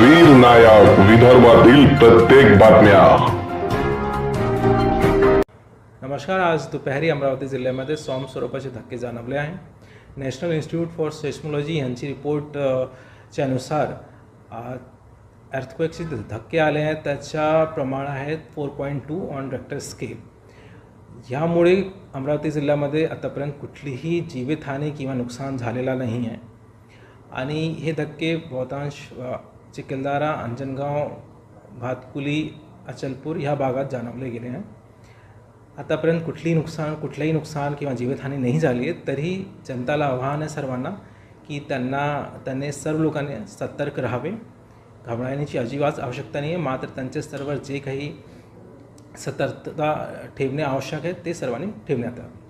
वीर नायक विदर्भातील प्रत्येक बातम्या. नमस्कार आज दुपारी अमरावती जिल्ह्यामध्ये सॉम स्वरूपाचे धक्के जाणवले आहे नॅशनल इन्स्टिट्यूट फॉर सेस्मॉलॉजी यांची रिपोर्ट च्या नुसार अर्थक्वेकचे धक्के आले आहेत. त्याच्या प्रमाण आहेत four point two on Richter scale ह्यामुळे अमरावती जिल्ह्यामध्ये आतापर्यंत कुठलीही जीवितहानी किंवा नुकसान झालेला नाही आहे. आणि हे धक्के बहुतांश चिखलदारा अंजनगाव भातकुली अचलपूर ह्या भागात जाणवले गेले आहे. आतापर्यंत कुठलीही नुकसान कुठलंही नुकसान किंवा जीवितहानी नाही झाली आहे तरी जनताला आव्हान आहे सर्वांना की त्यांना त्यांनी सर्व लोकांनी सतर्क राहावे. घाबरण्याची अजिबात आवश्यकता नाही आहे मात्र त्यांचे सर्व जे काही सतर्कता ठेवणे आवश्यक आहे ते सर्वांनी ठेवण्यात यावे.